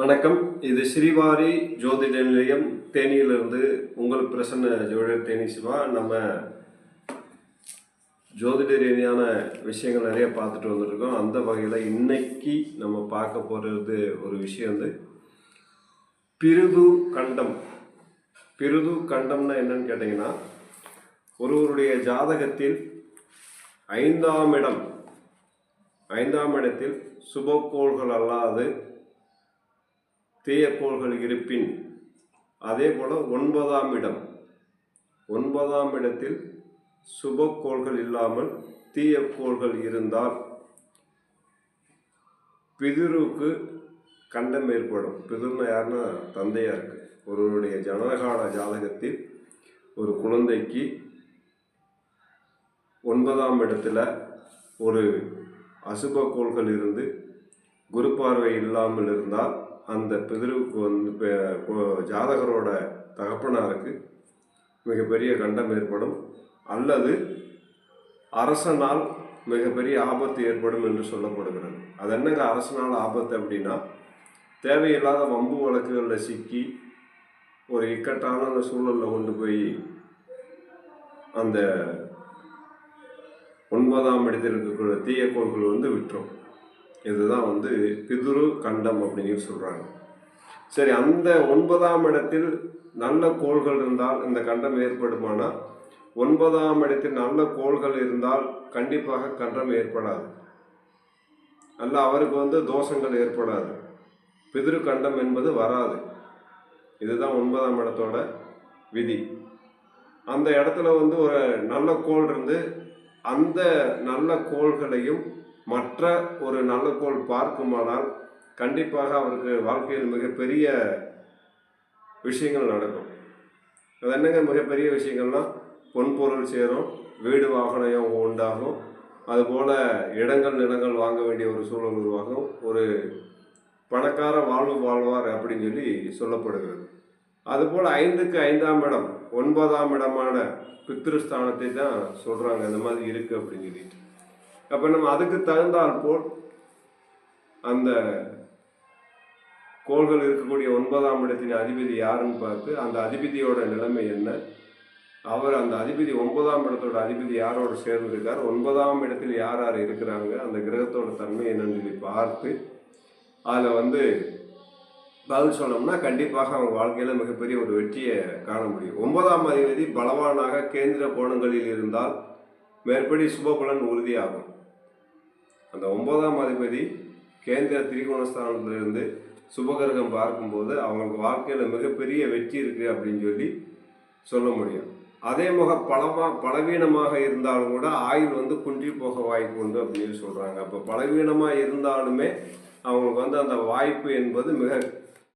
வணக்கம். இது ஸ்ரீவாரி ஜோதிட நிலையம் தேனியிலிருந்து உங்கள் பிரசன்ன ஜோதிடர் தேனி சிவா. நம்ம ஜோதிட ரீதியான விஷயங்கள் நிறைய பார்த்துட்டு வந்துருக்கோம். அந்த வகையில் இன்னைக்கு நம்ம பார்க்க போகிறது ஒரு விஷயம் வந்து பிருது கண்டம். பிருது கண்டம்னா என்னன்னு கேட்டிங்கன்னா ஒருவருடைய ஜாதகத்தில் ஐந்தாம் இடம் ஐந்தாம் இடத்தில் சுபக்கோள்கள் அல்லாது தீயக்கோள்கள் இருப்பின் அதே போல ஒன்பதாம் இடம். ஒன்பதாம் இடத்தில் சுபக்கோள்கள் இல்லாமல் தீயக்கோள்கள் இருந்தால் பிதுருக்கு கண்டம் ஏற்படும். பிதுர்னா யாருன்னா தந்தையா இருக்கு ஒருவருடைய ஜனகால ஜாதகத்தில் ஒரு குழந்தைக்கு ஒன்பதாம் இடத்துல ஒரு அசுப கோள்கள் இருந்து குரு பார்வை இல்லாமல் இருந்தால் அந்த பிதிருவுக்கு வந்து ஜாதகரோட தகப்பனாருக்கு மிகப்பெரிய கண்டம் ஏற்படும். அல்லது அரசனால் மிகப்பெரிய ஆபத்து ஏற்படும் என்று சொல்லப்படுகிறது. அது என்னங்க அரசனால் ஆபத்து அப்படின்னா தேவையில்லாத வம்பு வழக்குகளில் சிக்கி ஒரு இக்கட்டான சூழலில் கொண்டு போய் அந்த ஒன்பதாம் இடத்தில் இருக்கக்கூடிய தீயக்கோள்கள் வந்து விட்டுரும். இதுதான் வந்து பிதுரு கண்டம் அப்படின்னு சொல்கிறாங்க சரி அந்த ஒன்பதாம் இடத்தில் நல்ல கோள்கள் இருந்தால் இந்த கண்டம் ஏற்படுமானால் ஒன்பதாம் இடத்தில் நல்ல கோள்கள் இருந்தால் கண்டிப்பாக கண்டம் ஏற்படாது. அல்ல அவருக்கு வந்து தோஷங்கள் ஏற்படாது. பிதிரு கண்டம் என்பது வராது. இதுதான் ஒன்பதாம் இடத்தோட விதி. அந்த இடத்துல வந்து ஒரு நல்ல கோள் இருந்து அந்த நல்ல கோள்களையும் மற்ற ஒரு நல்ல கோள் பார்க்குமானால் கண்டிப்பாக அவருக்கு வாழ்க்கையில் மிகப்பெரிய விஷயங்கள் நடக்கும். அது என்னங்க மிகப்பெரிய விஷயங்கள்னா? பொன்பொருள் சேரும் வீடு வாகனம் உண்டாகும். அதுபோல் இடங்கள் நிலங்கள் வாங்க வேண்டிய ஒரு சூழல் உருவாகும். ஒரு பணக்கார வாழ்வு வாழ்வார் அப்படின்னு சொல்லி சொல்லப்படுகிறது. அதுபோல் ஐந்துக்கு ஐந்தாம் இடம் ஒன்பதாம் இடமான பித்ருஸ்தானத்தை தான் சொல்கிறாங்க இந்த மாதிரி இருக்குது அப்படின்னு சொல்லிட்டு. அப்போ நம்ம அதுக்கு தகுந்தால் போல் அந்த கோள்கள் இருக்கக்கூடிய ஒன்பதாம் இடத்தின் அதிபதி யாருன்னு பார்த்து அந்த அதிபதியோட நிலைமை என்ன? அவர் அந்த அதிபதி ஒன்பதாம் இடத்தோட அதிபதி யாரோட சேர்ந்து இருக்கார் ஒன்பதாம் இடத்தில் யார் யார் இருக்கிறாங்க? அந்த கிரகத்தோட தன்மை என்னன்னு சொல்லி பார்த்து அதில் வந்து பதில் சொன்னோம்னா கண்டிப்பாக அவங்க வாழ்க்கையில் மிகப்பெரிய ஒரு வெற்றியை காண முடியும். ஒன்பதாம் அதிபதி பலவானாக கேந்திர கோணங்களில் இருந்தால் மேற்படி சுபபலன் உறுதியாகும். அந்த ஒன்பதாம் அதிபதி கேந்திர திரிகோணஸ்தானத்திலிருந்து சுபகிரகம் பார்க்கும்போது அவங்களுக்கு வாழ்க்கையில் மிகப்பெரிய வெற்றி இருக்குது அப்படின்னு சொல்லி சொல்ல முடியும். அதே முக பலமா பலவீனமாக இருந்தாலும் கூட ஆயுள் வந்து குன்றி போக வாய்ப்பு உண்டு அப்படின்னு சொல்கிறாங்க அப்போ பலவீனமாக இருந்தாலுமே அவங்களுக்கு வந்து அந்த வாய்ப்பு என்பது மிக